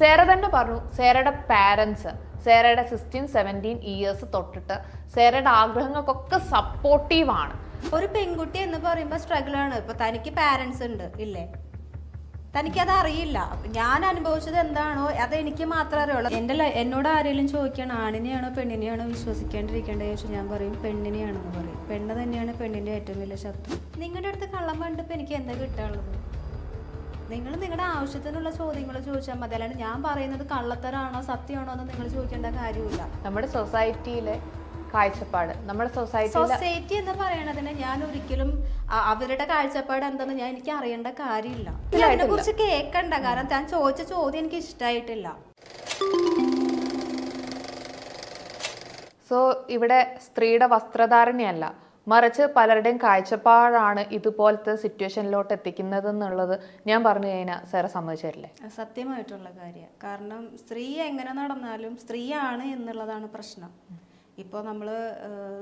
സേറ തന്നെ പറഞ്ഞു സേറയുടെ പാരൻസ് സേറയുടെ സിക്സ്റ്റീൻ സെവന്റീൻ ഇയേഴ്സ് തൊട്ടിട്ട് സേറയുടെ ആഗ്രഹങ്ങൾക്കൊക്കെ സപ്പോർട്ടീവാണ് ഒരു പെൺകുട്ടി എന്ന് പറയുമ്പോൾ സ്ട്രഗിൾ ആണ്. ഇപ്പൊ തനിക്ക് പാരൻസ് ഉണ്ട് ഇല്ലേ? തനിക്കത് അറിയില്ല. ഞാൻ അനുഭവിച്ചത് എന്താണോ അത് എനിക്ക് മാത്രമേ അറിയുള്ളൂ. എന്റെ എന്നോട് ആരെങ്കിലും ചോദിക്കണം ആണിനെയാണോ പെണ്ണിനെയാണോ വിശ്വസിക്കേണ്ടിരിക്കേണ്ടത് ചോദിച്ചാൽ ഞാൻ പറയും പെണ്ണിനെയാണെന്ന് പറയും. പെണ്ണ് തന്നെയാണ് പെണ്ണിന്റെ ഏറ്റവും വലിയ ശത്രു. നിങ്ങളുടെ അടുത്ത് കള്ളം കണ്ടപ്പോൾ എനിക്ക് എന്താ കിട്ടാനുള്ളത്? നിങ്ങൾ നിങ്ങളുടെ ആവശ്യത്തിനുള്ള ചോദ്യങ്ങൾ ചോദിച്ചാൽ മതി. അല്ലാണ്ട് ഞാൻ പറയുന്നത് കള്ളത്തരാണോ സത്യമാണോ എന്ന് നിങ്ങൾ ചോദിക്കേണ്ട കാര്യമില്ല. നമ്മുടെ സൊസൈറ്റിയിലെ കാഴ്ചപ്പാട് നമ്മുടെ സൊസൈറ്റി സൊസൈറ്റി എന്ന് പറയണതിന് ഞാൻ ഒരിക്കലും അവരുടെ കാഴ്ചപ്പാട് എന്തെന്ന് ഞാൻ എനിക്ക് അറിയേണ്ട കാര്യമില്ല. അതിനെ കുറിച്ച് കേൾക്കണ്ട. കാരണം ഞാൻ ചോദിച്ച ചോദ്യം എനിക്ക് ഇഷ്ടമായിട്ടില്ല സോ ഇവിടെ സ്ത്രീയുടെ വസ്ത്രധാരണയല്ല. മറിച്ച് പലരുടെയും കാഴ്ചപ്പാടാണ് ഇതുപോലത്തെ സിറ്റുവേഷനിലോട്ട് എത്തിക്കുന്നത് എന്നുള്ളത് ഞാൻ പറഞ്ഞു കഴിഞ്ഞാൽ സാറെ സമ്മതിച്ചിട്ടില്ലേ സത്യമായിട്ടുള്ള കാര്യമാണ് കാരണം സ്ത്രീ എങ്ങനെ നടന്നാലും സ്ത്രീയാണ് എന്നുള്ളതാണ് പ്രശ്നം. ഇപ്പോൾ നമ്മൾ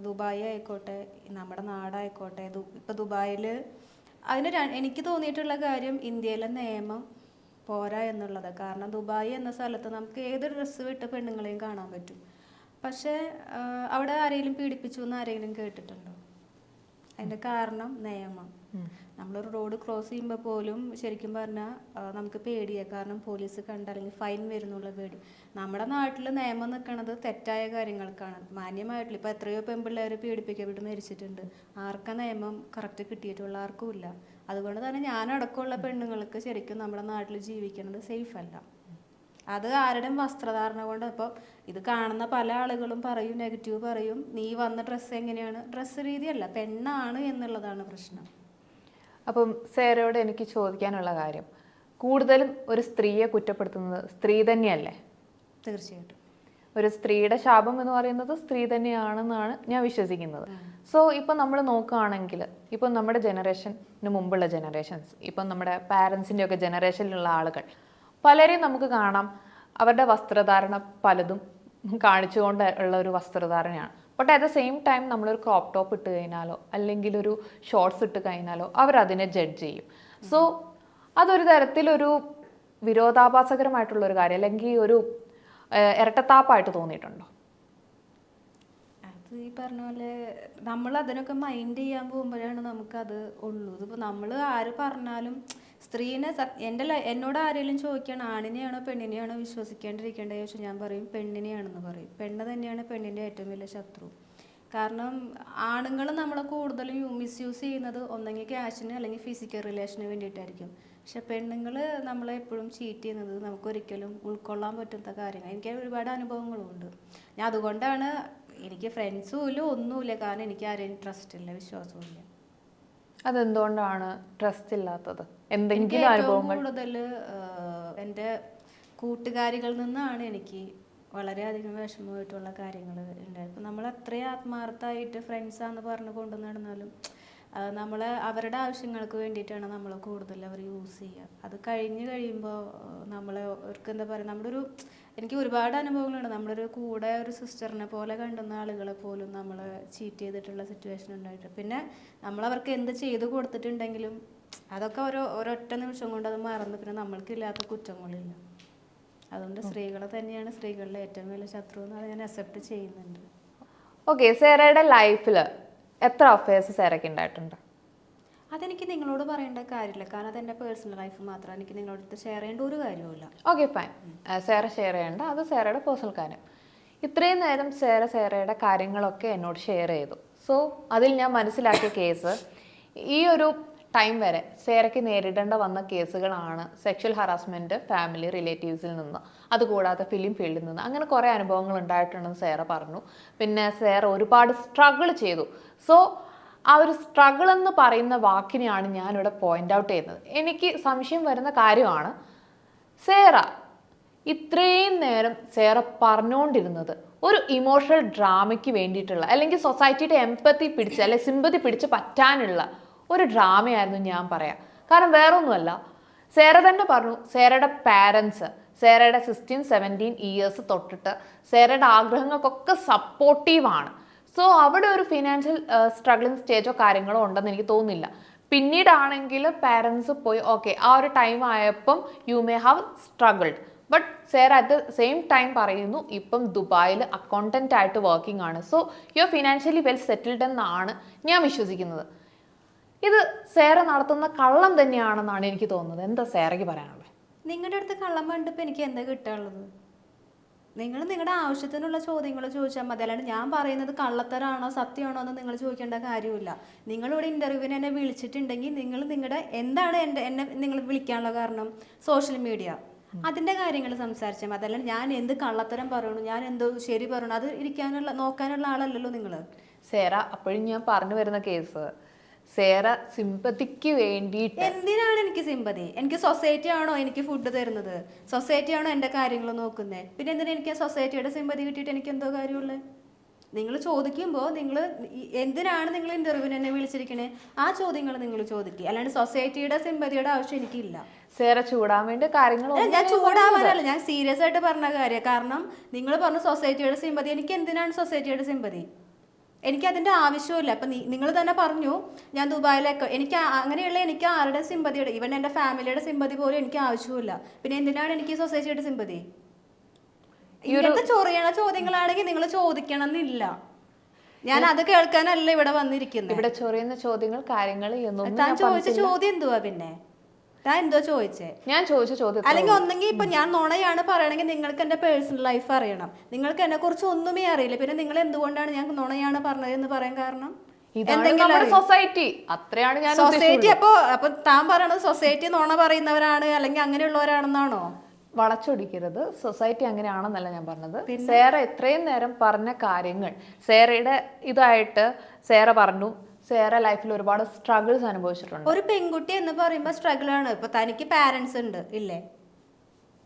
ദുബായ് ആയിക്കോട്ടെ നമ്മുടെ നാടായിക്കോട്ടെ ഇപ്പോൾ ദുബായിൽ അതിന് എനിക്ക് തോന്നിയിട്ടുള്ള കാര്യം ഇന്ത്യയിലെ നിയമം പോരാ എന്നുള്ളത്. കാരണം ദുബായ് എന്ന സ്ഥലത്ത് നമുക്ക് ഏതൊരു ഡ്രസ്സ് വിട്ട് പെണ്ണുങ്ങളെയും കാണാൻ പറ്റും. പക്ഷേ അവിടെ ആരെങ്കിലും പീഡിപ്പിച്ചു എന്ന് ആരെങ്കിലും കേട്ടിട്ടുണ്ടോ? അതിന്റെ കാരണം നിയമം. നമ്മളൊരു റോഡ് ക്രോസ് ചെയ്യുമ്പോൾ പോലും ശരിക്കും പറഞ്ഞാൽ നമുക്ക് പേടിയാ. കാരണം പോലീസ് കണ്ട അല്ലെങ്കിൽ ഫൈൻ വരുന്നുള്ള പേടി. നമ്മുടെ നാട്ടിൽ നിയമം നിൽക്കുന്നത് തെറ്റായ കാര്യങ്ങൾക്കാണ്. മാന്യമായിട്ടുള്ള ഇപ്പോൾ എത്രയോ പെൺപിള്ളേർ പീഡിപ്പിക്കപ്പെട്ട് മരിച്ചിട്ടുണ്ട്. ആർക്കാ നിയമം കറക്റ്റ് കിട്ടിയിട്ടുള്ള ആർക്കും ഇല്ല. അതുകൊണ്ട് തന്നെ ഞാനടക്കമുള്ള പെണ്ണുങ്ങൾക്ക് ശരിക്കും നമ്മുടെ നാട്ടിൽ ജീവിക്കുന്നത് സേഫ് അല്ല. അത് ആരുടെയും വസ്ത്രധാരണ കൊണ്ട്. ഇപ്പോൾ ഇത് കാണുന്ന പല ആളുകളും പറയും നെഗറ്റീവ് പറയും. നീ വന്ന ഡ്രസ്സ് എങ്ങനെയാണ്? ഡ്രസ്സ് രീതിയല്ല പെണ്ണാണ് എന്നുള്ളതാണ് പ്രശ്നം. അപ്പം സേരയോട് എനിക്ക് ചോദിക്കാനുള്ള കാര്യം. കൂടുതലും ഒരു സ്ത്രീയെ കുറ്റപ്പെടുത്തുന്നത് സ്ത്രീ തന്നെയല്ലേ? തീർച്ചയായിട്ടും. ഒരു സ്ത്രീയുടെ ശാപം എന്ന് പറയുന്നത് സ്ത്രീ തന്നെയാണെന്നാണ് ഞാൻ വിശ്വസിക്കുന്നത്. സോ ഇപ്പം നമ്മൾ നോക്കുകയാണെങ്കിൽ ഇപ്പം നമ്മുടെ ജനറേഷന് മുമ്പുള്ള ജനറേഷൻസ് ഇപ്പം നമ്മുടെ പാരൻസിന്റെ ഒക്കെ ജനറേഷനിലുള്ള ആളുകൾ പലരെയും നമുക്ക് കാണാം. അവരുടെ വസ്ത്രധാരണ പലതും കാണിച്ചുകൊണ്ട് ഉള്ള ഒരു വസ്ത്രധാരണയാണ്. But at the same time നമ്മളൊരു ക്രോപ്പ് ടോപ്പ് ഇട്ട് കഴിഞ്ഞാലോ അല്ലെങ്കിൽ ഒരു ഷോർട്സ് ഇട്ട് കഴിഞ്ഞാലോ അവരതിനെ ജഡ്ജ് ചെയ്യും. സോ അതൊരു തരത്തിലൊരു വിരോധാഭാസകരമായിട്ടുള്ള ഒരു കാര്യം അല്ലെങ്കിൽ ഒരു ഇരട്ടത്താപ്പായിട്ട് തോന്നിയിട്ടുണ്ടോ? ഈ പറഞ്ഞ പോലെ നമ്മൾ അതിനൊക്കെ മൈൻഡ് ചെയ്യാൻ പോകുമ്പോഴാണ് നമുക്കത് ഉള്ളൂ. ഇതിപ്പോൾ നമ്മൾ ആര് പറഞ്ഞാലും സ്ത്രീനെ സത്- എന്റെ എന്നോട് ആരെങ്കിലും ചോദിക്കണം ആണിനെയാണോ പെണ്ണിനെയാണോ വിശ്വസിക്കേണ്ടിരിക്കേണ്ടത് ചോദിച്ചാൽ ഞാൻ പറയും പെണ്ണിനെയാണെന്ന് പറയും. പെണ്ണ് തന്നെയാണ് പെണ്ണിന്റെ ഏറ്റവും വലിയ ശത്രു. കാരണം ആണുങ്ങൾ നമ്മളെ കൂടുതലും മിസ്യൂസ് ചെയ്യുന്നത് ഒന്നെങ്കിൽ ക്യാഷിന് അല്ലെങ്കിൽ ഫിസിക്കൽ റിലേഷന് വേണ്ടിയിട്ടായിരിക്കും. പക്ഷെ പെണ്ണുങ്ങൾ നമ്മളെ എപ്പോഴും ചീറ്റ് ചെയ്യുന്നത് നമുക്കൊരിക്കലും ഉൾക്കൊള്ളാൻ പറ്റാത്ത കാര്യങ്ങൾ. എനിക്ക് ഒരുപാട് അനുഭവങ്ങളും ഉണ്ട്. ഞാൻ അതുകൊണ്ടാണ് എനിക്ക് ഫ്രണ്ട്സും ഇല്ല ഒന്നുമില്ല. കാരണം എനിക്ക് ആരെയും ട്രസ്റ്റ് ഇല്ല വിശ്വാസവും ഇല്ല. അതെന്തുകൊണ്ടാണ് ട്രസ്റ്റ് ഇല്ലാത്തത്? എന്തെങ്കിലും അനുഭവങ്ങൾ? കൂടുതൽ എന്റെ കൂട്ടുകാരികളിൽ നിന്നാണ് എനിക്ക് വളരെയധികം വിഷമമായിട്ടുള്ള കാര്യങ്ങൾ ഉണ്ടായത്. ഇപ്പം നമ്മൾ അത്രയും ആത്മാർത്ഥമായിട്ട് ഫ്രണ്ട്സാന്ന് പറഞ്ഞ് കൊണ്ടു നടന്നാലും നമ്മൾ നമ്മളെ അവരുടെ ആവശ്യങ്ങൾക്ക് വേണ്ടിയിട്ടാണ് നമ്മൾ കൂടുതൽ അവർ യൂസ് ചെയ്യുക. അത് കഴിഞ്ഞ് കഴിയുമ്പോൾ നമ്മളെ അവർക്ക് എന്താ പറയുക നമ്മുടെ ഒരു എനിക്ക് ഒരുപാട് അനുഭവങ്ങളുണ്ട്. നമ്മളൊരു കൂടെ ഒരു സിസ്റ്ററിനെ പോലെ കണ്ടുന്ന ആളുകളെ പോലും നമ്മൾ ചീറ്റ് ചെയ്തിട്ടുള്ള സിറ്റുവേഷൻ ഉണ്ടായിട്ട്. പിന്നെ നമ്മൾ അവർക്ക് എന്ത് ചെയ്ത് കൊടുത്തിട്ടുണ്ടെങ്കിലും അതൊക്കെ ഓരോ ഒരൊറ്റ നിമിഷം കൊണ്ട് അത് മറന്ന് പിന്നെ നമ്മൾക്കില്ലാത്ത കുറ്റങ്ങളില്ല. അതുകൊണ്ട് സ്ത്രീകളെ തന്നെയാണ് സ്ത്രീകളുടെ ഏറ്റവും വലിയ ശത്രു എന്ന് ഞാൻ അക്സെപ്റ്റ് ചെയ്യുന്നുണ്ട്. ഓക്കെ സേറയുടെ ലൈഫിൽ എത്ര അഫയേഴ്സ് സേറയ്ക്ക് ഉണ്ടായിട്ടുണ്ട്? അതെനിക്ക് നിങ്ങളോട് പറയേണ്ട കാര്യമില്ല. കാരണം അതെന്റെ പേഴ്സണൽ ലൈഫ് മാത്രമാണ് എനിക്ക് നിങ്ങളോട് ഷെയർ ചെയ്യേണ്ട ഒരു കാര്യവുമില്ല. ഓക്കെ ഫൈൻ സേറ ഷെയർ ചെയ്യേണ്ട. അത് സേറയുടെ പേഴ്സണൽ കാര്യം. ഇത്രയും നേരം സേറ സേറയുടെ കാര്യങ്ങളൊക്കെ എന്നോട് ഷെയർ ചെയ്തു. സോ അതിൽ ഞാൻ മനസ്സിലാക്കിയ കേസ് ഈ ഒരു ടൈം വരെ സേറയ്ക്ക് നേരിടേണ്ട വന്ന കേസുകളാണ് സെക്ഷൽ ഹറാസ്മെന്റ് ഫാമിലി റിലേറ്റീവ്സിൽ നിന്ന് അതുകൂടാതെ ഫിലിം ഫീൽഡിൽ നിന്ന്. അങ്ങനെ കുറേ അനുഭവങ്ങൾ ഉണ്ടായിട്ടുണ്ടെന്ന് സേറ പറഞ്ഞു. പിന്നെ സേറ ഒരുപാട് സ്ട്രഗിൾ ചെയ്തു. സോ ആ ഒരു സ്ട്രഗിൾ എന്ന് പറയുന്ന വാക്കിനെയാണ് ഞാനിവിടെ പോയിന്റ് ഔട്ട് ചെയ്യുന്നത്. എനിക്ക് സംശയം വരുന്ന കാര്യമാണ് സേറ ഇത്രയും നേരം സേറ പറഞ്ഞുകൊണ്ടിരുന്നത് ഒരു ഇമോഷണൽ ഡ്രാമയ്ക്ക് വേണ്ടിയിട്ടുള്ള അല്ലെങ്കിൽ സൊസൈറ്റിയുടെ എമ്പത്തി പിടിച്ച് അല്ലെങ്കിൽ സിമ്പതി പിടിച്ച് പറ്റാനുള്ള ഒരു ഡ്രാമയായിരുന്നു ഞാൻ പറയാം. കാരണം വേറൊന്നുമല്ല സേറ തന്നെ പറഞ്ഞു സേറയുടെ പാരൻസ് സേറയുടെ സിക്സ്റ്റീൻ സെവന്റീൻ ഇയേഴ്സ് തൊട്ടിട്ട് സേറയുടെ ആഗ്രഹങ്ങൾക്കൊക്കെ സപ്പോർട്ടീവാണ് സോ അവിടെ ഒരു ഫിനാൻഷ്യൽ സ്ട്രഗ്ലിംഗ് സ്റ്റേജോ കാര്യങ്ങളോ ഉണ്ടെന്ന് എനിക്ക് തോന്നുന്നില്ല. പിന്നീടാണെങ്കിൽ പാരൻസ് പോയി ഓക്കെ ആ ഒരു ടൈം ആയപ്പം you may have struggled but sir at the same time പറയുന്നു ഇപ്പം ദുബായിൽ അക്കൗണ്ടന്റ് ആയിട്ട് വർക്കിംഗ് ആണ്. So you are financially well settled എന്നാണ് ഞാൻ വിശ്വസിക്കുന്നത്. ഇത് സേറ നടത്തുന്ന കള്ളം തന്നെയാണെന്നാണ് എനിക്ക് തോന്നുന്നത്. എന്താ സേറയ്ക്ക് പറയാനുള്ളത്? നിങ്ങളുടെ അടുത്ത് കള്ളം കണ്ടിപ്പോൾ എനിക്ക് എന്താ കിട്ടാനുള്ളത്? നിങ്ങൾ നിങ്ങളുടെ ആവശ്യത്തിനുള്ള ചോദ്യങ്ങൾ ചോദിച്ചാൽ മതി. അല്ലാണ്ട് ഞാൻ പറയുന്നത് കള്ളത്തരാണോ സത്യമാണോ എന്ന് നിങ്ങൾ ചോദിക്കേണ്ട കാര്യമില്ല. നിങ്ങളിവിടെ ഇന്റർവ്യൂവിന് എന്നെ വിളിച്ചിട്ടുണ്ടെങ്കിൽ നിങ്ങൾ നിങ്ങളുടെ എന്താണ് എന്റെ എന്നെ നിങ്ങൾ വിളിക്കാനുള്ള കാരണം? സോഷ്യൽ മീഡിയ അതിന്റെ കാര്യങ്ങൾ സംസാരിച്ചാൽ മതി. അല്ലാണ്ട് ഞാൻ എന്ത് കള്ളത്തരം പറയണു ഞാൻ എന്തോ ശരി പറയണു അത് ഇരിക്കാനുള്ള നോക്കാനുള്ള ആളല്ലല്ലോ നിങ്ങൾ. സേറ അപ്പോഴും ഞാൻ പറഞ്ഞു വരുന്ന കേസ് സേറ സിമ്പതിക്ക് വേണ്ടിയിട്ട്. എന്തിനാണ് എനിക്ക് സിമ്പതി എനിക്ക് സൊസൈറ്റി ആണോ എനിക്ക് ഫുഡ് തരുന്നത്? സൊസൈറ്റി ആണോ എന്റെ കാര്യങ്ങൾ നോക്കുന്നത് പിന്നെ എന്തിനാ എനിക്ക് സൊസൈറ്റിയുടെ സിമ്പതി കിട്ടിയിട്ട് എനിക്ക് എന്തോ കാര്യമുള്ളത് നിങ്ങൾ ചോദിക്കുമ്പോൾ നിങ്ങൾ എന്തിനാണ് നിങ്ങൾ ഇന്റർവ്യൂവിന് എന്നെ വിളിച്ചിരിക്കണേ? ആ ചോദ്യങ്ങൾ നിങ്ങൾ ചോദിക്കുക. അല്ലാണ്ട് സൊസൈറ്റിയുടെ സിമ്പതിയുടെ ആവശ്യം എനിക്കില്ല. സേറ ചൂടാൻ വേണ്ടി കാര്യങ്ങൾ ഞാൻ ചൂടാവാനല്ല ഞാൻ സീരിയസ് ആയിട്ട് പറഞ്ഞ കാര്യം. കാരണം നിങ്ങൾ പറഞ്ഞ സൊസൈറ്റിയുടെ സിമ്പതി എനിക്ക് എന്തിനാണ് സൊസൈറ്റിയുടെ സിമ്പതി എനിക്ക് അതിന്റെ ആവശ്യമില്ല അപ്പം നിങ്ങൾ തന്നെ പറഞ്ഞു ഞാൻ ദുബായിലേക്ക് എനിക്ക് അങ്ങനെയുള്ള എനിക്ക് ആരുടെ സിമ്പതിയുടെ ഇവൻ എന്റെ ഫാമിലിയുടെ സിമ്പതി പോലും എനിക്ക് ആവശ്യമില്ല പിന്നെ എന്തിനാണ് എനിക്ക് സൊസൈറ്റിയുടെ സിമ്പതി? ഇങ്ങനത്തെ ചൊറിയണ ചോദ്യങ്ങളാണെങ്കിൽ നിങ്ങൾ ചോദിക്കണം എന്നില്ല ഞാൻ അത് കേൾക്കാനല്ല ഇവിടെ വന്നിരിക്കുന്നത് ഇവിടെ ചൊറിയുന്ന ചോദ്യങ്ങൾ കാര്യങ്ങൾ താൻ ചോദിച്ച ചോദ്യം എന്തുവാ പിന്നെ? താൻ എന്തോ ചോദിച്ചേ? ഞാൻ ചോദിച്ച ചോദ്യം അല്ലെങ്കിൽ ഒന്നെങ്കിൽ ഇപ്പൊ ഞാൻ നുണയാണ് പറയണെങ്കിൽ നിങ്ങൾക്ക് എന്റെ പേഴ്സണൽ ലൈഫ് അറിയണം. നിങ്ങൾക്ക് എന്നെ കുറിച്ച് ഒന്നുമേ അറിയില്ല. പിന്നെ നിങ്ങൾ എന്തുകൊണ്ടാണ് ഞാൻ നുണയാണ് പറഞ്ഞത് എന്ന് പറയാൻ കാരണം? സൊസൈറ്റി അത്രയാണ് ഞാൻ സൊസൈറ്റി അപ്പോ അപ്പൊ താൻ പറയണത് സൊസൈറ്റി നുണ പറയുന്നവരാണ് അല്ലെങ്കിൽ അങ്ങനെയുള്ളവരാണെന്നാണോ? വളച്ചൊടിക്കരുത്. സൊസൈറ്റി അങ്ങനെയാണെന്നല്ല ഞാൻ പറഞ്ഞത്. സേറ ഇത്രയും നേരം പറഞ്ഞ കാര്യങ്ങൾ സേറയുടെ ഇതായിട്ട് സേറ പറഞ്ഞു സേറ ലൈഫിൽ ഒരുപാട് സ്ട്രഗിൾസ് അനുഭവിച്ചിട്ടുണ്ട്. ഒരു പെൺകുട്ടി എന്ന് പറയുമ്പോൾ സ്ട്രഗിൾ ആണ്. ഇപ്പൊ തനിക്ക് പാരന്റ്സ് ഉണ്ട് ഇല്ലേ?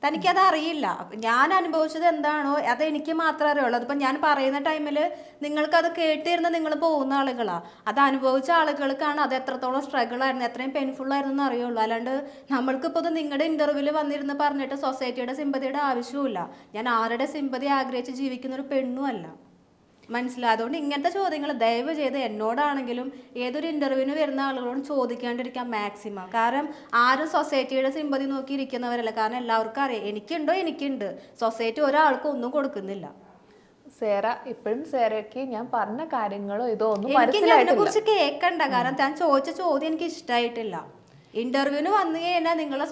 തനിക്കത് അറിയില്ല. ഞാൻ അനുഭവിച്ചത് എന്താണോ അത് എനിക്ക് മാത്രമേ അറിയുള്ളൂ. അതിപ്പോ ഞാൻ പറയുന്ന ടൈമിൽ നിങ്ങൾക്കത് കേട്ടിരുന്ന് നിങ്ങൾ പോകുന്ന ആളുകളാ. അത് അനുഭവിച്ച ആളുകൾക്കാണ് അത് എത്രത്തോളം സ്ട്രഗിൾ ആയിരുന്നു എത്രയും പെയിൻഫുൾ ആയിരുന്നു എന്ന് അറിയുള്ളൂ. അല്ലാണ്ട് നമ്മൾക്കിപ്പോൾ ഇത് നിങ്ങളുടെ ഇന്റർവ്യൂവിൽ വന്നിരുന്ന് പറഞ്ഞിട്ട് സൊസൈറ്റിയുടെ സിമ്പതിയുടെ ആവശ്യവുമില്ല. ഞാൻ ആരുടെ സിമ്പതി ആഗ്രഹിച്ച് ജീവിക്കുന്ന ഒരു പെണ്ണുമല്ല മനസ്സിലായി അതുകൊണ്ട് ഇങ്ങനത്തെ ചോദ്യങ്ങൾ ദയവ് ചെയ്ത് എന്നോടാണെങ്കിലും ഏതൊരു ഇന്റർവ്യൂവിന് വരുന്ന ആളുകളോടും ചോദിക്കാണ്ടിരിക്കാൻ മാക്സിമം കാരണം ആരും സൊസൈറ്റിയുടെ സിമ്പതി നോക്കി ഇരിക്കുന്നവരല്ല. കാരണം എല്ലാവർക്കും അറിയാം. എനിക്കുണ്ടോ? എനിക്കുണ്ട്. സൊസൈറ്റി ഒരാൾക്കും ഒന്നും കൊടുക്കുന്നില്ല. സേറ ഇപ്പോഴും സേറയ്ക്ക് ഞാൻ പറഞ്ഞ കാര്യങ്ങളോ ഇതോ ഒന്നും എനിക്ക് അതിനെ കുറിച്ച് കേൾക്കണ്ട കാരണം ഞാൻ ചോദിച്ച ചോദ്യം എനിക്ക് ഇഷ്ടമായിട്ടില്ല ഇന്റർവ്യൂവിന് വന്നു കഴിഞ്ഞാൽ നിങ്ങളെ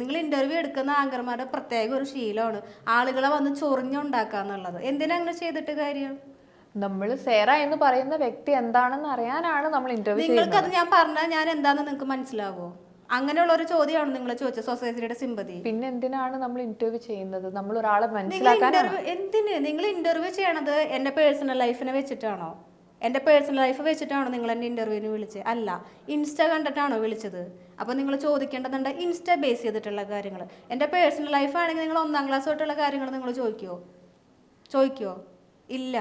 നിങ്ങൾ ഇന്റർവ്യൂ എടുക്കുന്ന ആങ്കർമാരുടെ പ്രത്യേക ഒരു ശീലമാണ്. ആളുകളെ വന്ന് ചൊറിഞ്ഞുണ്ടാക്കുക എന്നുള്ളത് എന്തിനാ അങ്ങനെ ചെയ്തിട്ട് കാര്യം? നമ്മൾ സേറ എന്ന് പറയുന്ന വ്യക്തി എന്താണെന്ന് അറിയാനാണ് നമ്മൾ ഇന്റർവ്യൂ നിങ്ങൾക്ക് അത് ഞാൻ പറഞ്ഞാൽ ഞാൻ എന്താന്ന് നിങ്ങൾക്ക് മനസ്സിലാവോ? അങ്ങനെയുള്ള ഒരു ചോദ്യമാണ് നിങ്ങൾ ചോദിച്ചത് സൊസൈറ്റിയുടെ സിമ്പതി പിന്നെ എന്തിനാണ് നമ്മൾ ഇന്റർവ്യൂ ചെയ്യുന്നത്? നമ്മൾ ഒരാളെ നിങ്ങൾ മനസ്സിലാക്കാനാണ് എന്തിന്? നിങ്ങൾ ഇന്റർവ്യൂ ചെയ്യണത് എന്റെ പേഴ്സണൽ ലൈഫിനെ വെച്ചിട്ടാണോ? എന്റെ പേഴ്സണൽ ലൈഫ് വെച്ചിട്ടാണോ നിങ്ങൾ എന്നെ ഇന്റർവ്യൂവിന് വിളിച്ചത് അല്ല ഇൻസ്റ്റ കണ്ടിട്ടാണോ വിളിച്ചത്? അപ്പോൾ നിങ്ങൾ ചോദിക്കേണ്ടതുണ്ട് ഇൻസ്റ്റ ബേസ് ചെയ്തിട്ടുള്ള കാര്യങ്ങൾ എന്റെ പേഴ്സണൽ ലൈഫ് ആണെങ്കിൽ നിങ്ങൾ ഒന്നാം ക്ലാസ് തൊട്ടുള്ള കാര്യങ്ങൾ നിങ്ങൾ ചോദിക്കുമോ ചോദിക്കുമോ ഇല്ല.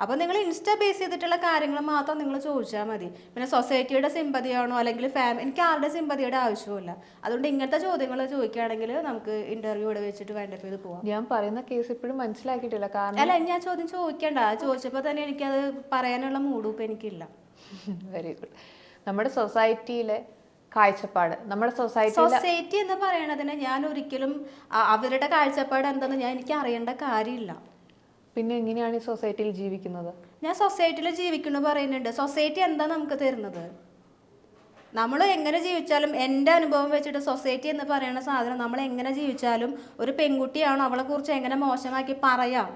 അപ്പോൾ നിങ്ങൾ ഇൻസ്റ്റ ബേസ് ചെയ്തിട്ടുള്ള കാര്യങ്ങൾ മാത്രം നിങ്ങൾ ചോദിച്ചാൽ മതി. പിന്നെ സൊസൈറ്റിയുടെ സിമ്പതിയാണോ അല്ലെങ്കിൽ ഫാമിലി എനിക്ക് ആരുടെ സിമ്പതിയുടെ ആവശ്യമില്ല അതുകൊണ്ട് ഇങ്ങനത്തെ ചോദ്യങ്ങൾ ചോദിക്കുകയാണെങ്കിൽ നമുക്ക് ഇന്റർവ്യൂ ഇവിടെ വെച്ചിട്ട് വേണ്ടപ്പോൾ ഇത് പോവാം. ഞാൻ പറയുന്ന കേസ് ഇപ്പോഴും മനസ്സിലാക്കിയിട്ടില്ല. കാരണം അല്ല ഞാൻ ചോദ്യം ചോദിക്കണ്ട. ചോദിച്ചപ്പോൾ തന്നെ എനിക്കത് പറയാനുള്ള ഇപ്പം എനിക്കില്ല. വെരി ഗുഡ് നമ്മുടെ സൊസൈറ്റിയിലെ കാഴ്ചപ്പാട് നമ്മുടെ സൊസൈറ്റി സൊസൈറ്റി എന്ന് പറയണതിന് ഞാൻ ഒരിക്കലും അവരുടെ കാഴ്ചപ്പാട് എന്താണെന്ന് ഞാൻ എനിക്ക് അറിയേണ്ട കാര്യമില്ല. പിന്നെ എങ്ങനെയാണ് ഈ സൊസൈറ്റിയിൽ ജീവിക്കുന്നത്? ഞാൻ സൊസൈറ്റിയിൽ ജീവിക്കുന്നു പറയുന്നുണ്ട്. സൊസൈറ്റി എന്താ നമുക്ക് തരുന്നത്? നമ്മൾ എങ്ങനെ ജീവിച്ചാലും എന്റെ അനുഭവം വെച്ചിട്ട് സൊസൈറ്റി എന്ന് പറയുന്ന സാധനം നമ്മൾ എങ്ങനെ ജീവിച്ചാലും ഒരു പെൺകുട്ടിയാണോ അവളെ കുറിച്ച് എങ്ങനെ മോശമാക്കി പറയാം?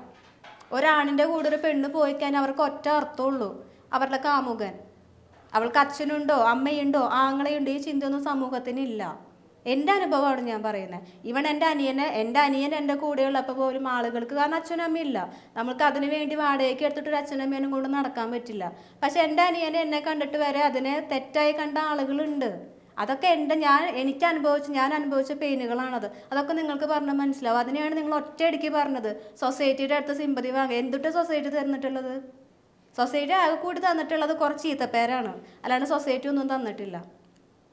ഒരാണിന്റെ കൂടെ ഒരു പെണ്ണ് പോയി കഴിഞ്ഞാൽ അവർക്ക് ഒറ്റ അർത്ഥമുള്ളൂ. അവരുടെ കാമുകൻ. അവൾക്ക് അച്ഛനുണ്ടോ അമ്മയുണ്ടോ ആങ്ങളയുണ്ടോ ഈ ചിന്തയൊന്നും സമൂഹത്തിന് ഇല്ല. എന്റെ അനുഭവമാണ് ഞാൻ പറയുന്നത്. ഇവൻ എന്റെ അനിയനെ എന്റെ അനിയൻ എന്റെ കൂടെയുള്ള കൂടെയുള്ളപ്പോൾ പോലും ആളുകൾക്ക് കാരണം അച്ഛനും അമ്മയില്ല നമ്മൾക്ക് അതിന് വേണ്ടി വാടകയ്ക്ക് എടുത്തിട്ട് ഒരു അച്ഛനും അമ്മേനും കൊണ്ട് നടക്കാൻ പറ്റില്ല. പക്ഷെ എന്റെ അനിയനെ എന്നെ കണ്ടിട്ട് വരെ അതിനെ തെറ്റായി കണ്ട ആളുകളുണ്ട്. അതൊക്കെ എന്റെ ഞാൻ എനിക്ക് അനുഭവിച്ച ഞാൻ അനുഭവിച്ച പെയിനുകളാണത്. അതൊക്കെ നിങ്ങൾക്ക് പറഞ്ഞാൽ മനസ്സിലാവും. അതിനെയാണ് നിങ്ങൾ ഒറ്റയടിക്ക് പറഞ്ഞത്. സൊസൈറ്റിയുടെ അടുത്ത് സിമ്പതി വാങ്ങുക എന്തിട്ട് സൊസൈറ്റി തന്നിട്ടുള്ളത്? സൊസൈറ്റി ആകെ കൂടി തന്നിട്ടുള്ളത് കുറച്ച് ചീത്തപ്പേരാണ് അല്ലാണ്ട് സൊസൈറ്റി ഒന്നും തന്നിട്ടില്ല.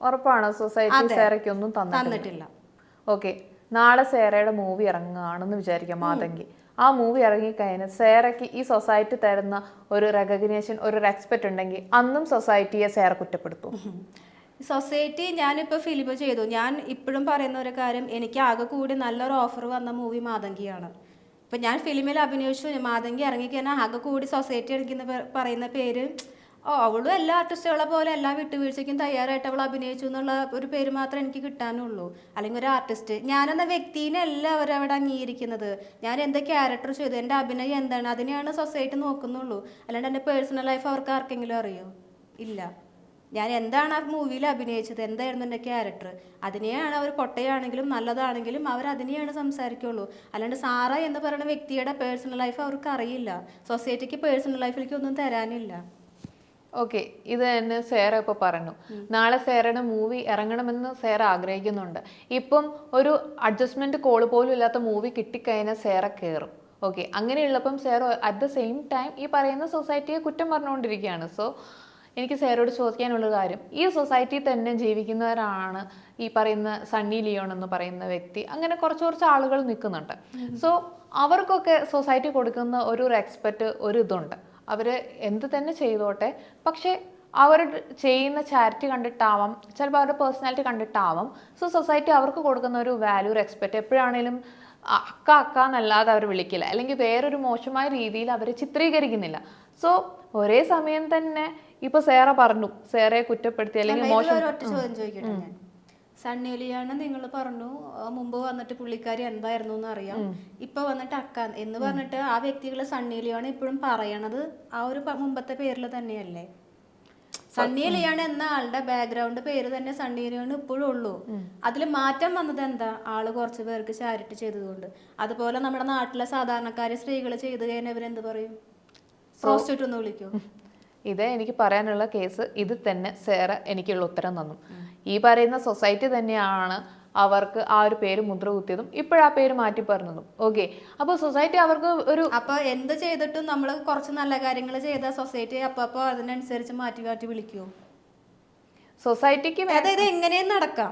ഉറപ്പാണോ? സൊസൈറ്റി സേറയ്ക്ക് ഒന്നും തന്നിട്ടില്ല. ഓക്കെ നാളെ സേറയുടെ മൂവി ഇറങ്ങുകയാണെന്ന് വിചാരിക്കാം മാതങ്കി ആ മൂവി ഇറങ്ങിക്കഴിഞ്ഞാൽ സേറയ്ക്ക് ഈ സൊസൈറ്റി തരുന്ന ഒരു റെക്കഗ്നേഷൻ ഒരു റെസ്പെക്റ്റ് ഉണ്ടെങ്കിൽ അന്നും സൊസൈറ്റിയെ സേറ കുറ്റപ്പെടുത്തും. സൊസൈറ്റി ഞാനിപ്പോൾ ഫിലിം ചെയ്തു. ഞാൻ ഇപ്പോഴും പറയുന്ന ഒരു കാര്യം എനിക്ക് ആകെ കൂടി നല്ലൊരു ഓഫർ വന്ന മൂവി മാതങ്കിയാണ് ഇപ്പം ഞാൻ ഫിലിമിൽ അഭിനയിച്ചു. മാതങ്കി ഇറങ്ങിക്കഴിഞ്ഞാൽ ആകെ കൂടി സൊസൈറ്റി എനിക്ക് പറയുന്ന പേര് ഓ അവളും എല്ലാ ആർട്ടിസ്റ്റുകളെ പോലെ എല്ലാ വിട്ടുവീഴ്ചയ്ക്കും തയ്യാറായിട്ട് അവൾ അഭിനയിച്ചു എന്നുള്ള ഒരു പേര് മാത്രമേ എനിക്ക് കിട്ടാനുള്ളൂ. അല്ലെങ്കിൽ ഒരു ആർട്ടിസ്റ്റ് ഞാനെന്ന വ്യക്തിനെ അല്ല അവരവിടെ അംഗീകരിക്കുന്നത്. ഞാൻ എന്താ ക്യാരക്ടർ ചെയ്തു എന്റെ അഭിനയം എന്താണ് അതിനെയാണ് സൊസൈറ്റി നോക്കുന്നുള്ളൂ. അല്ലാണ്ട് എന്റെ പേഴ്സണൽ ലൈഫ് അവർക്ക് ആർക്കെങ്കിലും അറിയോ? ഇല്ല. ഞാൻ എന്താണ് ആ മൂവിയിൽ അഭിനയിച്ചത് എന്തായിരുന്നു എന്റെ ക്യാരക്ടർ അതിനെയാണ് അവർ പൊട്ടയാണെങ്കിലും നല്ലതാണെങ്കിലും അവർ അതിനെയാണ് സംസാരിക്കുള്ളൂ. അല്ലാണ്ട് സാറ എന്ന് പറയുന്ന വ്യക്തിയുടെ പേഴ്സണൽ ലൈഫ് അവർക്ക് അറിയില്ല. സൊസൈറ്റിക്ക് പേഴ്സണൽ ലൈഫിലേക്ക് ഒന്നും തരാനില്ല. ഓക്കെ ഇത് തന്നെ സേറ ഇപ്പൊ പറഞ്ഞു. നാളെ സേറയുടെ മൂവി ഇറങ്ങണമെന്ന് സേറ ആഗ്രഹിക്കുന്നുണ്ട്. ഇപ്പം ഒരു അഡ്ജസ്റ്റ്മെന്റ് കോൾ പോലും ഇല്ലാത്ത മൂവി കിട്ടിക്കഴിഞ്ഞാൽ സേറ കയറും okay അങ്ങനെയുള്ളപ്പം Sera at the same time ഈ പറയുന്ന സൊസൈറ്റിയെ കുറ്റം പറഞ്ഞുകൊണ്ടിരിക്കുകയാണ്. സോ എനിക്ക് സേറോട് ചോദിക്കാനുള്ള കാര്യം ഈ സൊസൈറ്റി തന്നെ ജീവിക്കുന്നവരാണ് ഈ പറയുന്ന സണ്ണി ലിയോൺ എന്ന് പറയുന്ന വ്യക്തി. അങ്ങനെ കുറച്ച് കുറച്ച് ആളുകൾ നിൽക്കുന്നുണ്ട്. സോ അവർക്കൊക്കെ സൊസൈറ്റി കൊടുക്കുന്ന ഒരു റെസ്പെക്റ്റ് ഒരു ഇതുണ്ട്. അവർ എന്ത് തന്നെ ചെയ്തോട്ടെ. പക്ഷേ അവർ ചെയ്യുന്ന ചാരിറ്റി കണ്ടിട്ടാവാം ചിലപ്പോൾ അവരുടെ പേഴ്സണാലിറ്റി കണ്ടിട്ടാവാം. സോ സൊസൈറ്റി അവർക്ക് കൊടുക്കുന്ന ഒരു വാല്യൂ റെസ്പെക്റ്റ് എപ്പോഴാണേലും അക്ക അക്ക എന്നല്ലാതെ അവർ വിളിക്കില്ല. അല്ലെങ്കിൽ വേറൊരു മോശമായ രീതിയിൽ അവരെ ചിത്രീകരിക്കുന്നില്ല. സോ ഒരേ സമയം തന്നെ ഇപ്പൊ സേറ പറഞ്ഞു. സേറയെ കുറ്റപ്പെടുത്തി അല്ലെങ്കിൽ മോശം ചോദ്യം ചോദിക്കട്ടെ ഞാൻ സണ്ണിലിയാണ് നിങ്ങൾ പറഞ്ഞു മുമ്പ് വന്നിട്ട് പുള്ളിക്കാരി എന്തായിരുന്നു എന്ന് അറിയാം. ഇപ്പൊ വന്നിട്ട് അക്ക എന്ന് പറഞ്ഞിട്ട് ആ വ്യക്തികൾ സണ്ണിലിയാണ് ഇപ്പോഴും പറയണത്. ആ ഒരു മുമ്പത്തെ പേരിൽ തന്നെയല്ലേ? സണ്ണിലിയാണ് എന്ന ആളുടെ ബാക്ക്ഗ്രൗണ്ട് പേര് തന്നെ സണ്ണിലിയാണ് ഇപ്പോഴും ഉള്ളൂ. അതിൽ മാറ്റം വന്നത് എന്താ? ആൾ കുറച്ച് പേർക്ക് ചാരിറ്റി ചെയ്തതുകൊണ്ട്. അതുപോലെ നമ്മുടെ നാട്ടിലെ സാധാരണക്കാരെ സ്ത്രീകൾ ചെയ്ത് കഴിഞ്ഞാൽ ഇവരെന്ത് പറയും? പ്രോസ്റ്റിറ്റ്യൂട്ട് എന്ന് വിളിക്കും. ഇത് എനിക്ക് പറയാനുള്ള കേസ് ഇത് തന്നെ സേറ എനിക്കുള്ള ഉത്തരം തന്നു. ഈ പറയുന്ന സൊസൈറ്റി തന്നെയാണ് അവർക്ക് ആ ഒരു പേര് മുദ്ര കുത്തിയതും ഇപ്പോഴാ പേര് മാറ്റി പറഞ്ഞതും. ഓക്കെ. അപ്പൊ സൊസൈറ്റി അവർക്ക് ഒരു അപ്പൊ എന്ത് ചെയ്തിട്ടും നമ്മൾ കുറച്ച് നല്ല കാര്യങ്ങൾ ചെയ്ത സൊസൈറ്റി അപ്പൊ അതിനനുസരിച്ച് മാറ്റി മാറ്റി വിളിക്കുമോ സൊസൈറ്റിക്ക് അതായത് എങ്ങനെയും നടക്കാം.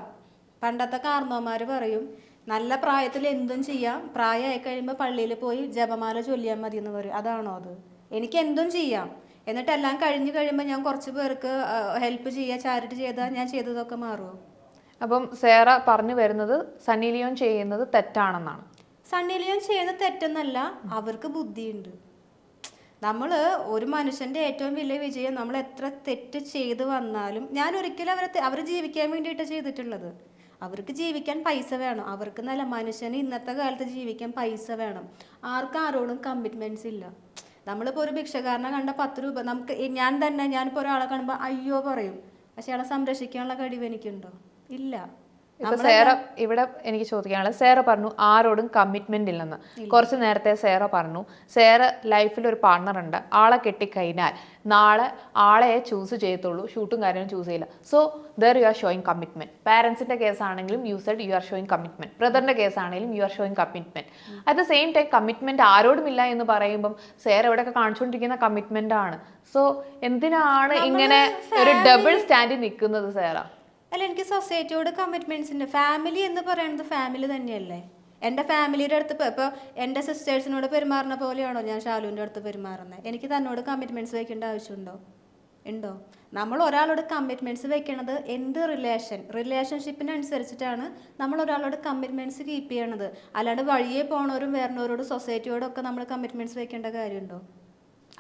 പണ്ടത്തെ കാർന്നോമാര് പറയും നല്ല പ്രായത്തിൽ എന്തും ചെയ്യാം പ്രായമായി കഴിയുമ്പോൾ പള്ളിയിൽ പോയി ജപമാല ചൊല്ലിയാൽ മതി എന്ന് പറയും. അതാണോ അത്? എനിക്ക് എന്തും ചെയ്യാം. എന്നിട്ട് എല്ലാം കഴിഞ്ഞ് കഴിയുമ്പോൾ ഞാൻ കുറച്ച് പേർക്ക് ഹെൽപ്പ് ചെയ്യുക ചാരിറ്റി ചെയ്താൽ ഞാൻ ചെയ്തതൊക്കെ മാറുമോ അപ്പം സേറ പറഞ്ഞു വരുന്നത് സണ്ണി ലിയോൺ ചെയ്യുന്നത് തെറ്റാണെന്നാണ്. സണ്ണി ലിയോൺ ചെയ്യുന്നത് തെറ്റെന്നല്ല അവർക്ക് ബുദ്ധിയുണ്ട്. നമ്മൾ ഒരു മനുഷ്യന്റെ ഏറ്റവും വലിയ വിജയം നമ്മൾ എത്ര തെറ്റ് ചെയ്ത് വന്നാലും ഞാൻ ഒരിക്കലും അവരെ അവർ ജീവിക്കാൻ വേണ്ടിയിട്ട് ചെയ്തിട്ടുള്ളത്. അവർക്ക് ജീവിക്കാൻ പൈസ വേണം. അവർക്ക് നല്ല മനുഷ്യന് ഇന്നത്തെ കാലത്ത് ജീവിക്കാൻ പൈസ വേണം. ആർക്കും ആരോടും കമ്മിറ്റ്മെന്റ്സ് ഇല്ല. നമ്മളിപ്പോൾ ഒരു ഭിക്ഷക്കാരനെ കണ്ട പത്ത് രൂപ നമുക്ക് ഞാൻ തന്നെ ഞാനിപ്പോൾ ഒരാളെ കാണുമ്പോൾ അയ്യോ പറയും. പക്ഷെ അയാളെ സംരക്ഷിക്കാനുള്ള കഴിവ് എനിക്കുണ്ടോ? ഇല്ല. ഇപ്പൊ സേറ ഇവിടെ എനിക്ക് ചോദിക്കാനുള്ളത് സേറ പറഞ്ഞു ആരോടും കമ്മിറ്റ്മെന്റ് ഇല്ലെന്ന്. കുറച്ച് നേരത്തെ സേറ പറഞ്ഞു സേറ ലൈഫിൽ ഒരു പാർട്ണർ ഉണ്ട് ആളെ കെട്ടിക്കഴിഞ്ഞാൽ നാളെ ആളെ ചൂസ് ചെയ്യത്തുള്ളൂ ഷൂട്ടും കാര്യങ്ങളും ചൂസ് ചെയ്യില്ല. So there you are showing commitment പാരന്റ്സിന്റെ case ആണെങ്കിലും you said you are showing commitment ബ്രദറിന്റെ കേസ് ആണെങ്കിലും you are showing commitment at the same time commitment ആരോടും ഇല്ല എന്ന് പറയുമ്പം സേറ ഇവിടെയൊക്കെ കാണിച്ചുകൊണ്ടിരിക്കുന്ന കമ്മിറ്റ്മെന്റ് ആണ്. സോ എന്തിനാണ് ഇങ്ങനെ ഒരു ഡബിൾ സ്റ്റാൻഡിൽ നിൽക്കുന്നത് സേറ? അല്ല എനിക്ക് സൊസൈറ്റിയോട് കമ്മിറ്റ്മെന്റ്സ് ഉണ്ട്. ഫാമിലി എന്ന് പറയുന്നത് ഫാമിലി തന്നെയല്ലേ? എന്റെ ഫാമിലിയുടെ അടുത്ത് ഇപ്പോൾ എന്റെ സിസ്റ്റേഴ്സിനോട് പെരുമാറുന്ന പോലെയാണോ ഞാൻ ഷാലുവിന്റെ അടുത്ത് പെരുമാറുന്നത്? എനിക്ക് തന്നോട് കമ്മിറ്റ്മെന്റ്സ് വയ്ക്കേണ്ട ആവശ്യമുണ്ടോ? ഉണ്ടോ? നമ്മൾ ഒരാളോട് കമ്മിറ്റ്മെന്റ്സ് വെക്കണത് എന്ത് റിലേഷൻ റിലേഷൻഷിപ്പിനനുസരിച്ചിട്ടാണ് നമ്മൾ ഒരാളോട് കമ്മിറ്റ്മെന്റ്സ് കീപ്പ് ചെയ്യണത്. അല്ലാണ്ട് വഴിയെ പോണവരും വേറെന്നവരോട് സൊസൈറ്റിയോടൊക്കെ നമ്മൾ കമ്മിറ്റ്മെന്റ്സ് വെക്കേണ്ട കാര്യമുണ്ടോ?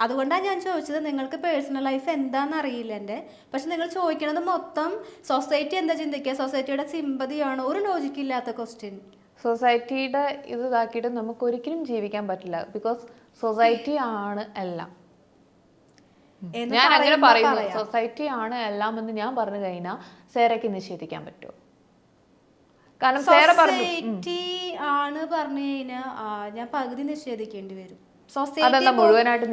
അതുകൊണ്ടാണ് ഞാൻ ചോദിച്ചത് നിങ്ങൾക്ക് പേഴ്സണൽ ലൈഫ് എന്താണെന്ന് അറിയില്ല എന്റെ. പക്ഷെ നിങ്ങൾ ചോദിക്കണത് മൊത്തം സൊസൈറ്റി എന്താ ചിന്തിക്കുക? സൊസൈറ്റിയുടെ സിമ്പതിയാണോ ഒരു ലോജിക്ക് ഇല്ലാത്ത ക്വസ്റ്റ്യൻ സൊസൈറ്റിയുടെ ഇത് ഇതാക്കിയിട്ട് നമുക്ക് ഒരിക്കലും ജീവിക്കാൻ പറ്റില്ല. ബിക്കോസ് സൊസൈറ്റി ആണ് എല്ലാം. ഞാൻ അങ്ങനെ പറയുന്നു. സൊസൈറ്റി ആണ് എല്ലാം എന്ന് ഞാൻ പറഞ്ഞു കഴിഞ്ഞാൽ സേറയ്ക്ക് നിഷേധിക്കാൻ പറ്റുമോ? കാരണം സേറ പറഞ്ഞു. സൊസൈറ്റി ആണ് പറഞ്ഞു കഴിഞ്ഞാൽ ഞാൻ പകുതി നിഷേധിക്കേണ്ടി വരും. സൊസൈറ്റി മുഴുവനായിട്ട്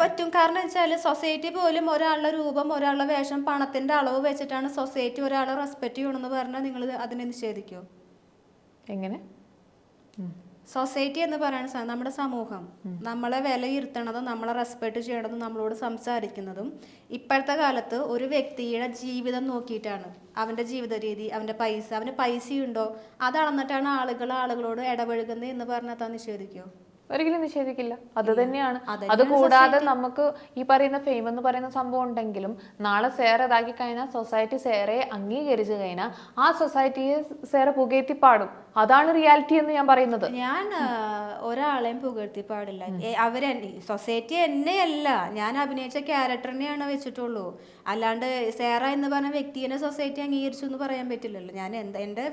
പറ്റും. കാരണം വെച്ചാൽ സൊസൈറ്റി പോലും ഒരാളുടെ രൂപം ഒരാളുടെ വേഷം പണത്തിന്റെ അളവ് വെച്ചിട്ടാണ് സൊസൈറ്റി ഒരാളെ റെസ്പെക്ട് ചെയ്യണമെന്ന് പറഞ്ഞാൽ നിങ്ങൾ അതിനെ നിഷേധിക്കോ? എങ്ങനെ? സൊസൈറ്റി എന്ന് പറയുന്ന സാധനം നമ്മുടെ സമൂഹം. നമ്മളെ വിലയിരുത്തണതും നമ്മളെ റെസ്പെക്ട് ചെയ്യണതും നമ്മളോട് സംസാരിക്കുന്നതും ഇപ്പോഴത്തെ കാലത്ത് ഒരു വ്യക്തിയുടെ ജീവിതം നോക്കിയിട്ടാണ്. അവന്റെ ജീവിത രീതി അവന്റെ പൈസ അവന് പൈസയുണ്ടോ? അത് അളന്നിട്ടാണ് ആളുകൾ ആളുകളോട് ഇടപഴകുന്നത് എന്ന് പറഞ്ഞാൽ താൻ നിഷേധിക്കുമോ ഒരിക്കലും നിഷേധിക്കില്ല. അത് തന്നെയാണ്. അത് കൂടാതെ നമുക്ക് ഈ പറയുന്ന ഫെയിം എന്ന് പറയുന്ന സംഭവം ഉണ്ടെങ്കിലും നാളെ സേർ ഇതാക്കി കഴിഞ്ഞാൽ സൊസൈറ്റി സേറെ അംഗീകരിച്ചു കഴിഞ്ഞാൽ ആ സൊസൈറ്റിയെ സേറെ പുകയത്തി പാടും. അതാണ് റിയാലിറ്റി എന്ന് ഞാൻ പറയുന്നത്. ഞാൻ ഒരാളെയും പുകഴ്ത്തി പാടില്ല. അവരെ സൊസൈറ്റി എന്നെയല്ല. ഞാൻ അഭിനയിച്ച ക്യാരക്ടറിനെയാണ് വെച്ചിട്ടുള്ളൂ. അല്ലാണ്ട് സേറ എന്ന് പറഞ്ഞ വ്യക്തിയെ സൊസൈറ്റി അംഗീകരിച്ചു എന്ന് പറയാൻ പറ്റില്ലല്ലോ. ഞാൻ എന്താ എന്റെ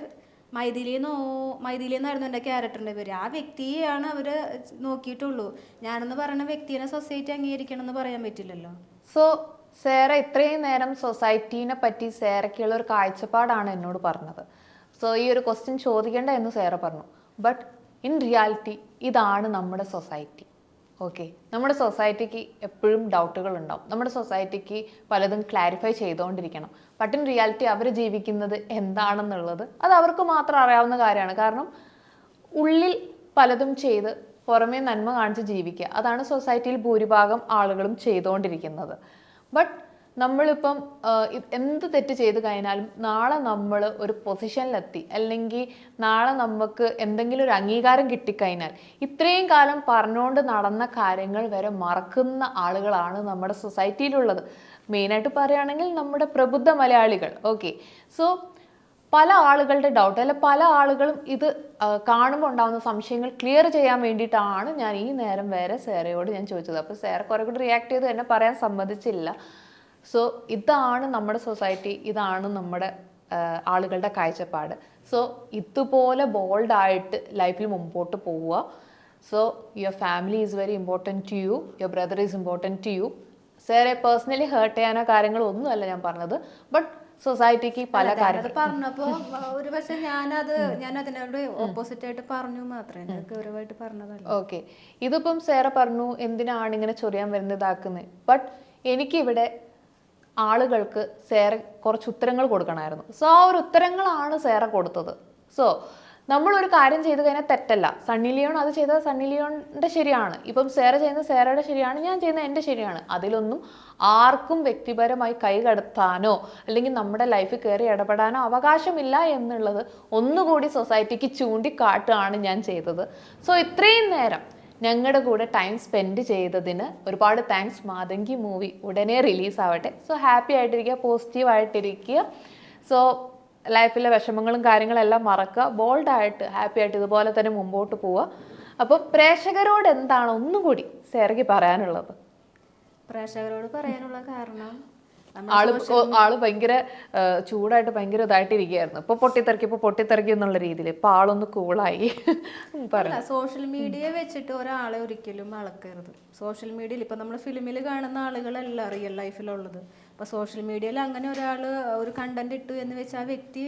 മൈഥിലിന്നോ മൈഥിലി എന്നായിരുന്നു എന്റെ ക്യാരക്ടറിന്റെ പേര്. ആ വ്യക്തിയെയാണ് അവർ നോക്കിയിട്ടുള്ളൂ. ഞാനെന്ന് പറയുന്ന വ്യക്തിനെ സൊസൈറ്റി അംഗീകരിക്കണം എന്ന് പറയാൻ പറ്റില്ലല്ലോ. സോ സേറ ഇത്രയും നേരം സൊസൈറ്റീനെ പറ്റി സേറയ്ക്കുള്ള ഒരു കാഴ്ചപ്പാടാണ് എന്നോട് പറഞ്ഞത്. സോ ഈ ഒരു ക്വസ്റ്റ്യൻ ചോദിക്കേണ്ട എന്ന് സേറ പറഞ്ഞു. ബട്ട് ഇൻ റിയാലിറ്റി ഇതാണ് നമ്മുടെ സൊസൈറ്റി. ഓക്കെ നമ്മുടെ സൊസൈറ്റിക്ക് എപ്പോഴും ഡൗട്ടുകൾ ഉണ്ടാവും. നമ്മുടെ സൊസൈറ്റിക്ക് പലതും ക്ലാരിഫൈ ചെയ്തുകൊണ്ടിരിക്കണം. ബട്ട് ഇൻ റിയാലിറ്റി അവർ ജീവിക്കുന്നത് എന്താണെന്നുള്ളത് അത് അവർക്ക് മാത്രം അറിയാവുന്ന കാര്യമാണ്. കാരണം ഉള്ളിൽ പലതും ചെയ്ത് പുറമേ നന്മ കാണിച്ച് ജീവിക്കുക. അതാണ് സൊസൈറ്റിയിൽ ഭൂരിഭാഗം ആളുകളും ചെയ്തുകൊണ്ടിരിക്കുന്നത്. ബട്ട് നമ്മളിപ്പം എന്ത് തെറ്റ് ചെയ്ത് കഴിഞ്ഞാലും നാളെ നമ്മൾ ഒരു പൊസിഷനിലെത്തി. അല്ലെങ്കിൽ നാളെ നമുക്ക് എന്തെങ്കിലും ഒരു അംഗീകാരം കിട്ടിക്കഴിഞ്ഞാൽ ഇത്രയും കാലം പറഞ്ഞുകൊണ്ട് നടന്ന കാര്യങ്ങൾ വരെ മറക്കുന്ന ആളുകളാണ് നമ്മുടെ സൊസൈറ്റിയിലുള്ളത്. മെയിനായിട്ട് പറയുകയാണെങ്കിൽ നമ്മുടെ പ്രബുദ്ധ മലയാളികൾ. ഓക്കെ. സോ പല ആളുകളുടെ ഡൗട്ട് അല്ലെ പല ആളുകളും ഇത് കാണുമ്പോൾ ഉണ്ടാകുന്ന സംശയങ്ങൾ ക്ലിയർ ചെയ്യാൻ വേണ്ടിയിട്ടാണ് ഞാൻ ഈ നേരം വേറെ സേറയോട് ഞാൻ ചോദിച്ചത്. അപ്പോൾ സേറ കുറെ കൂടി റിയാക്ട് ചെയ്ത് എന്നെ പറയാൻ സമ്മതിച്ചില്ല. സോ ഇതാണ് നമ്മുടെ സൊസൈറ്റി ഇതാണ് നമ്മുടെ ആളുകളുടെ കാഴ്ചപ്പാട്. സോ ഇതുപോലെ ബോൾഡായിട്ട് ലൈഫിൽ മുമ്പോട്ട് പോവുക. So your family is very important to you your brother is important to you സാറെ പേഴ്സണലി ഹേർട്ട് ചെയ്യാനോ കാര്യങ്ങളോ ഒന്നുമല്ല ഞാൻ പറഞ്ഞത്. ബട്ട് സൊസൈറ്റിക്ക് പല കാര്യങ്ങൾ പറഞ്ഞപ്പോ ഒരു പക്ഷെ ഞാനത് ഞാൻ അതിനോട് ഓപ്പോസിറ്റ് ആയിട്ട് പറഞ്ഞു മാത്രമേ ഞാൻ ഗൗരവമായിട്ട് പറഞ്ഞതല്ല. ഓക്കെ ഇതിപ്പം സേറ പറഞ്ഞു എന്തിനാണ് ഇങ്ങനെ ചൊറിയാൻ വരുന്നത് ഇതാക്കുന്നത് ബട്ട് എനിക്കിവിടെ ആളുകൾക്ക് സേറ കുറച്ച് ഉത്തരങ്ങൾ കൊടുക്കണമായിരുന്നു. സോ ആ ഒരു ഉത്തരങ്ങളാണ് സേറ കൊടുത്തത്. സോ നമ്മളൊരു കാര്യം ചെയ്തു കഴിഞ്ഞാൽ തെറ്റല്ല. സണ്ണി ലിയോൺ അത് ചെയ്തത് സണ്ണി ലിയോണിന്റെ ശരിയാണ്. ഇപ്പം സേറ ചെയ്യുന്നത് സേറയുടെ ശരിയാണ് ഞാൻ ചെയ്യുന്നത് എന്റെ ശരിയാണ്. അതിലൊന്നും ആർക്കും വ്യക്തിപരമായി കൈകടത്താനോ അല്ലെങ്കിൽ നമ്മുടെ ലൈഫിൽ കയറി ഇടപെടാനോ അവകാശമില്ല എന്നുള്ളത് ഒന്നുകൂടി സൊസൈറ്റിക്ക് ചൂണ്ടിക്കാട്ടുകയാണ് ഞാൻ ചെയ്തത്. സോ ഇത്രയും നേരം ഞങ്ങളുടെ കൂടെ ടൈം സ്പെൻഡ് ചെയ്തതിന് ഒരുപാട് താങ്ക്സ് മാതങ്കി മൂവി ഉടനെ റിലീസ് ആവട്ടെ. സോ ഹാപ്പി ആയിട്ടിരിക്കുക പോസിറ്റീവ് ആയിട്ടിരിക്കുക സോ ലൈഫിലെ വിഷമങ്ങളും കാര്യങ്ങളെല്ലാം മറക്കുക ബോൾഡായിട്ട് ഹാപ്പി ആയിട്ട് ഇതുപോലെ തന്നെ മുമ്പോട്ട് പോവുക. അപ്പോൾ പ്രേക്ഷകരോട് എന്താണ് ഒന്നുകൂടി സേറയ്ക്ക് പറയാനുള്ളത്? പ്രേക്ഷകരോട് പറയാനുള്ള കാരണം? ആൾ ആൾ ഭയങ്കര ചൂടായിട്ട് ഭയങ്കര ഇതായിട്ടിരിക്കുകയായിരുന്നു ഇപ്പൊ പൊട്ടിത്തെറിക്കി ഇപ്പൊ പൊട്ടിത്തെറിക്കി എന്നുള്ള രീതിയിൽ. ഇപ്പൊ ആളൊന്ന് കൂളായി. പറഞ്ഞു സോഷ്യൽ മീഡിയ വെച്ചിട്ട് ഒരാളെ ഒരിക്കലും അളക്കരുത്. സോഷ്യൽ മീഡിയയിൽ ഇപ്പൊ നമ്മൾ ഫിലിമിൽ കാണുന്ന ആളുകളല്ല റിയൽ ലൈഫിലുള്ളത് അപ്പൊ സോഷ്യൽ മീഡിയയിൽ അങ്ങനെ ഒരാൾ ഒരു കണ്ടന്റ് ഇട്ടു എന്ന് വെച്ചാൽ ആ വ്യക്തി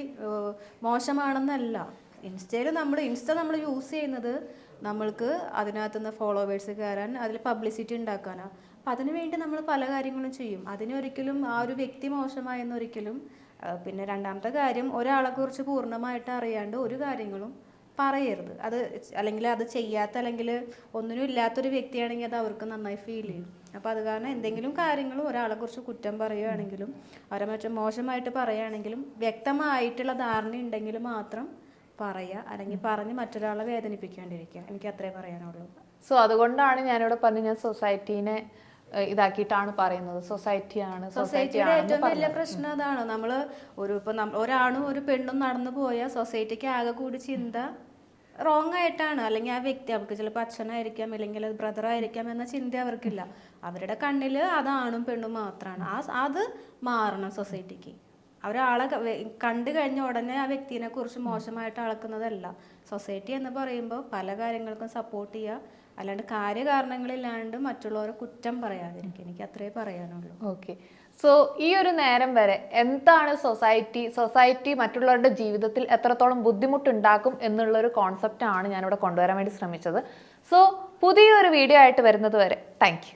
മോശമാണെന്നല്ല. ഇൻസ്റ്റയിൽ നമ്മൾ ഇൻസ്റ്റ നമ്മൾ യൂസ് ചെയ്യുന്നത് നമ്മൾക്ക് അതിനകത്തുനിന്ന് ഫോളോവേഴ്സ് കയറാൻ അതിൽ പബ്ലിസിറ്റി ഉണ്ടാക്കാനാണ് അപ്പം അതിനുവേണ്ടി നമ്മൾ പല കാര്യങ്ങളും ചെയ്യും. അതിനൊരിക്കലും ആ ഒരു വ്യക്തി മോശമായെന്നൊരിക്കലും പിന്നെ രണ്ടാമത്തെ കാര്യം ഒരാളെക്കുറിച്ച് പൂർണമായിട്ട് അറിയാണ്ട് ഒരു കാര്യങ്ങളും പറയരുത്. അത് അല്ലെങ്കിൽ അത് ചെയ്യാത്ത അല്ലെങ്കിൽ ഒന്നിനും ഇല്ലാത്തൊരു വ്യക്തിയാണെങ്കിൽ അത് അവർക്ക് നന്നായി ഫീൽ ചെയ്യും. അപ്പോൾ അത് കാരണം എന്തെങ്കിലും കാര്യങ്ങളും ഒരാളെക്കുറിച്ച് കുറ്റം പറയുകയാണെങ്കിലും അവരെ മറ്റും മോശമായിട്ട് പറയുകയാണെങ്കിലും വ്യക്തമായിട്ടുള്ള ധാരണ ഉണ്ടെങ്കിൽ മാത്രം പറയുക. അല്ലെങ്കിൽ പറഞ്ഞ് മറ്റൊരാളെ വേദനിപ്പിക്കാണ്ടിരിക്കുക എനിക്ക് അത്രേ പറയാനുള്ളൂ. സോ അതുകൊണ്ടാണ് ഞാനിവിടെ പറഞ്ഞ് ഞാൻ സൊസൈറ്റീനെ ഇതാക്കിയിട്ടാണ് പറയുന്നത്. സൊസൈറ്റിയാണ് സൊസൈറ്റിയുടെ ഏറ്റവും വലിയ പ്രശ്നം അതാണ്. നമ്മൾ ഒരു ഇപ്പൊ ഒരാണും ഒരു പെണ്ണും നടന്നു പോയാൽ സൊസൈറ്റിക്ക് ആകെ കൂടി ചിന്ത റോങ് ആയിട്ടാണ്. അല്ലെങ്കിൽ ആ വ്യക്തി അവർക്ക് ചിലപ്പോൾ അച്ഛനായിരിക്കാം അല്ലെങ്കിൽ അത് ബ്രദർ ആയിരിക്കാം എന്ന ചിന്ത അവർക്കില്ല. അവരുടെ കണ്ണിൽ അതാണും പെണ്ണും മാത്രമാണ് ആ അത് മാറണം സൊസൈറ്റിക്ക്. അവരാളെ കണ്ടു കഴിഞ്ഞ ഉടനെ ആ വ്യക്തിനെ കുറിച്ച് മോശമായിട്ട് അളക്കുന്നതല്ല. സൊസൈറ്റി എന്ന് പറയുമ്പോൾ പല കാര്യങ്ങൾക്കും സപ്പോർട്ട് ചെയ്യുക അല്ലാണ്ട് കാര്യകാരണങ്ങളില്ലാണ്ട് മറ്റുള്ളവരെ കുറ്റം പറയാതിരിക്കും എനിക്ക് അത്രേ പറയാനുള്ളൂ. ഓക്കെ സോ ഈ ഒരു നേരം വരെ എന്താണ് സൊസൈറ്റി സൊസൈറ്റി മറ്റുള്ളവരുടെ ജീവിതത്തിൽ എത്രത്തോളം ബുദ്ധിമുട്ടുണ്ടാക്കും എന്നുള്ള ഒരു കോൺസെപ്റ്റാണ് ഞാനിവിടെ കൊണ്ടുവരാൻ വേണ്ടി ശ്രമിച്ചത്. സോ പുതിയൊരു വീഡിയോ ആയിട്ട് വരുന്നത് വരെ താങ്ക്